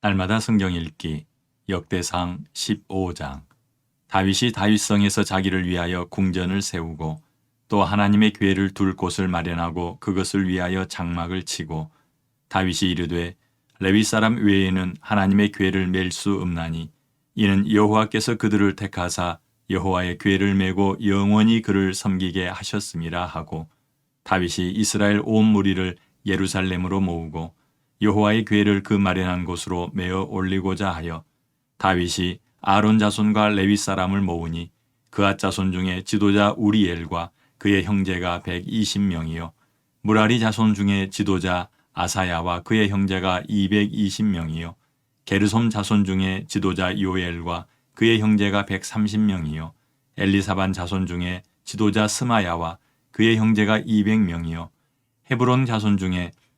날마다 성경 읽기 역대상 15장. 다윗이 다윗성에서 자기를 위하여 궁전을 세우고 또 하나님의 교회를 둘 곳을 마련하고 그것을 위하여 장막을 치고 다윗이 이르되 레위 사람 외에는 하나님의 교회를 맬 수 없나니 이는 여호와께서 그들을 택하사 여호와의 교회를 메고 영원히 그를 섬기게 하셨음이라 하고 다윗이 이스라엘 온 무리를 예루살렘으로 모으고 여호와의 교회를 그 마련한 곳으로 메어 올리고자 하여 다윗이 아론 자손과 레위 사람을 모으니 그앗 자손 중에 지도자 우리엘과 그의 형제가 120명이요. 무라리 자손 중에 지도자 아사야와 그의 형제가 220명이요. 게르솜 자손 중에 지도자 요엘과 그의 형제가 130명이요. 엘리사반 자손 중에 지도자 스마야와 그의 형제가 200명이요. 헤브론 자손 중에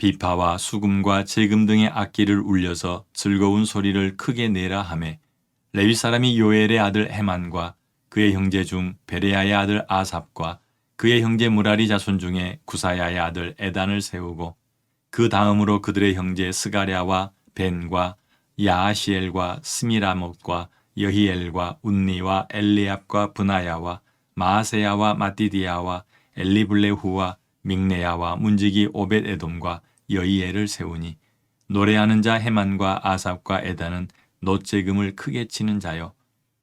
비파와 수금과 재금 등의 악기를 울려서 즐거운 소리를 크게 내라 하매 레위 사람이 요엘의 아들 헤만과 그의 형제 중 베레야의 아들 아삽과 그의 형제 무라리 자손 중에 구사야의 아들 에단을 세우고 그 다음으로 그들의 형제 스가랴와 벤과 야하시엘과 스미라못과 여히엘과 운니와 엘리압과 분하야와 마아세야와 마띠디야와 엘리블레후와 믹네야와 문지기 오벳 에돔과 여이엘을 세우니 노래하는 자 헤만과 아삽과 에다는 노재금을 크게 치는 자요.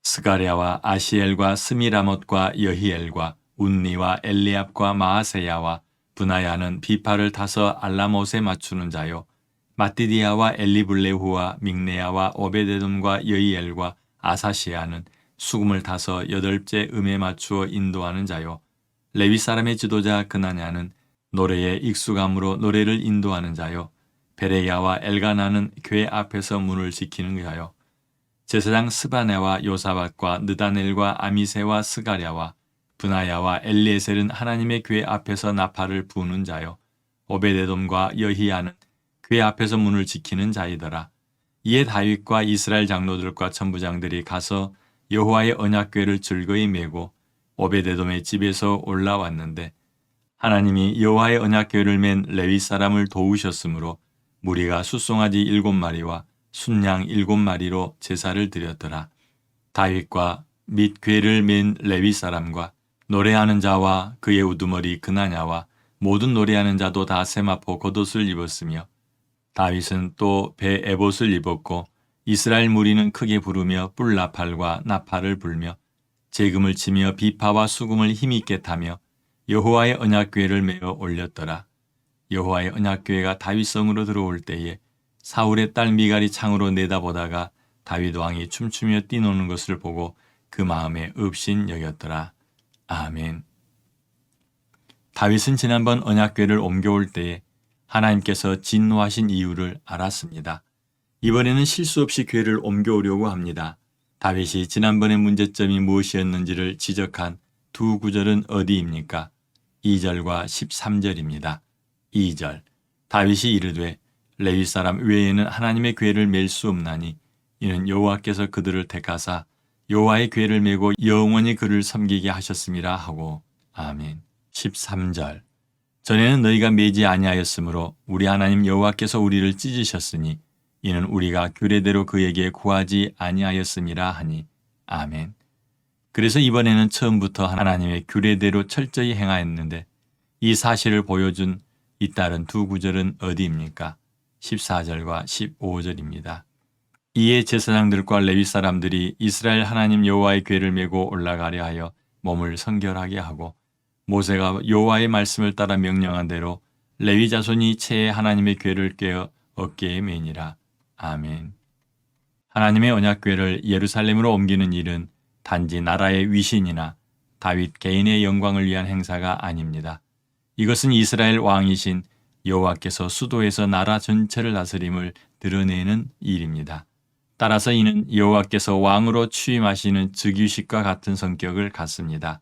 스가랴와 아시엘과 스미라못과 여히엘과 운니와 엘리압과 마아세야와 분하야는 비파를 타서 알라못에 맞추는 자요. 마띠디아와 엘리블레후와 믹네야와 오베데돔과 여이엘과 아사시아는 수금을 타서 여덟째 음에 맞추어 인도하는 자요 레위 사람의 지도자 그나냐는 노래에 익숙함으로 노래를 인도하는 자요 베레야와 엘가나는 교회 앞에서 문을 지키는 자요 제사장 스바네와 요사밭과 느다넬과 아미세와 스가랴와 분하야와 엘리에셀은 하나님의 교회 앞에서 나팔을 부는 자요 오베데돔과 여히야는 교회 앞에서 문을 지키는 자이더라. 이에 다윗과 이스라엘 장로들과 천부장들이 가서 여호와의 언약궤를 즐거이 메고 오베데돔의 집에서 올라왔는데 하나님이 여호와의 언약궤를 맨 레위 사람을 도우셨으므로 무리가 숫송아지 일곱 마리와 순양 일곱 마리로 제사를 드렸더라. 다윗과 및 궤를 맨 레위 사람과 노래하는 자와 그의 우두머리 그나냐와 모든 노래하는 자도 다 세마포 겉옷을 입었으며 다윗은 또 배 에봇을 입었고 이스라엘 무리는 크게 부르며 뿔나팔과 나팔을 불며 재금을 치며 비파와 수금을 힘있게 타며 여호와의 언약궤를 메어 올렸더라. 여호와의 언약궤가 다윗성으로 들어올 때에 사울의 딸 미갈이 창으로 내다보다가 다윗 왕이 춤추며 뛰노는 것을 보고 그 마음에 읍신 여겼더라. 아멘. 다윗은 지난번 언약궤를 옮겨올 때에 하나님께서 진노하신 이유를 알았습니다. 이번에는 실수 없이 궤를 옮겨오려고 합니다. 다윗이 지난번의 문제점이 무엇이었는지를 지적한 두 구절은 어디입니까? 2절과 13절입니다. 2절 다윗이 이르되 레위 사람 외에는 하나님의 궤를 맬 수 없나니 이는 여호와께서 그들을 택하사 여호와의 궤를 메고 영원히 그를 섬기게 하셨음이라 하고 아멘. 13절 전에는 너희가 매지 아니하였으므로 우리 하나님 여호와께서 우리를 찢으셨으니 이는 우리가 규례대로 그에게 구하지 아니하였음이라 하니 아멘. 그래서 이번에는 처음부터 하나님의 규례대로 철저히 행하였는데 이 사실을 보여준 이 다른 두 구절은 어디입니까? 14절과 15절입니다. 이에 제사장들과 레위 사람들이 이스라엘 하나님 여호와의 궤를 메고 올라가려 하여 몸을 성결하게 하고 모세가 여호와의 말씀을 따라 명령한 대로 레위 자손이 채에 하나님의 궤를 꿰어 어깨에 매니라. 아멘. 하나님의 언약궤를 예루살렘으로 옮기는 일은 단지 나라의 위신이나 다윗 개인의 영광을 위한 행사가 아닙니다. 이것은 이스라엘 왕이신 여호와께서 수도에서 나라 전체를 다스림을 드러내는 일입니다. 따라서 이는 여호와께서 왕으로 취임하시는 즉위식과 같은 성격을 갖습니다.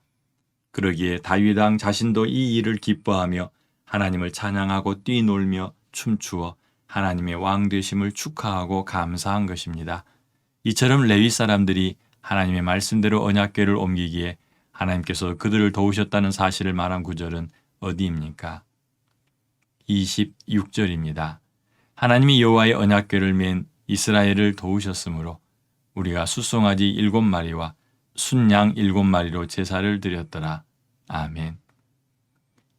그러기에 다윗 왕 자신도 이 일을 기뻐하며 하나님을 찬양하고 뛰놀며 춤추어 하나님의 왕 되심을 축하하고 감사한 것입니다. 이처럼 레위 사람들이 하나님의 말씀대로 언약궤를 옮기기에 하나님께서 그들을 도우셨다는 사실을 말한 구절은 어디입니까? 26절입니다. 하나님이 여호와의 언약궤를 맨 이스라엘을 도우셨으므로 우리가 수송아지 일곱 마리와 순양 일곱 마리로 제사를 드렸더라. 아멘.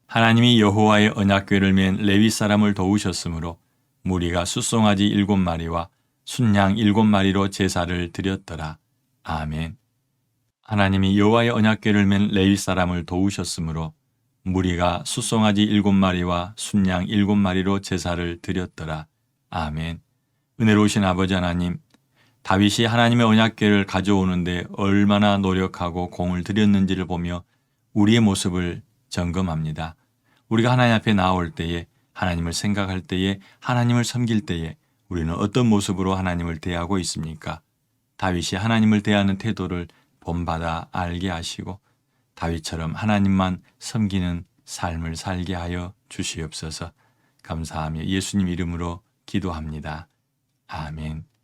하나님이 여호와의 언약궤를 맨 레위 사람을 도우셨으므로 무리가 수송아지 일곱 마리와 순양 일곱 마리로 제사를 드렸더라. 아멘. 하나님이 여호와의 언약궤를 맨 레위 사람을 도우셨으므로 무리가 수송아지 일곱 마리와 순양 일곱 마리로 제사를 드렸더라. 아멘. 은혜로우신 아버지 하나님, 다윗이 하나님의 언약궤를 가져오는데 얼마나 노력하고 공을 들였는지를 보며 우리의 모습을 점검합니다. 우리가 하나님 앞에 나올 때에 하나님을 생각할 때에 하나님을 섬길 때에 우리는 어떤 모습으로 하나님을 대하고 있습니까? 다윗이 하나님을 대하는 태도를 본받아 알게 하시고 다윗처럼 하나님만 섬기는 삶을 살게 하여 주시옵소서. 감사하며 예수님 이름으로 기도합니다. 아멘.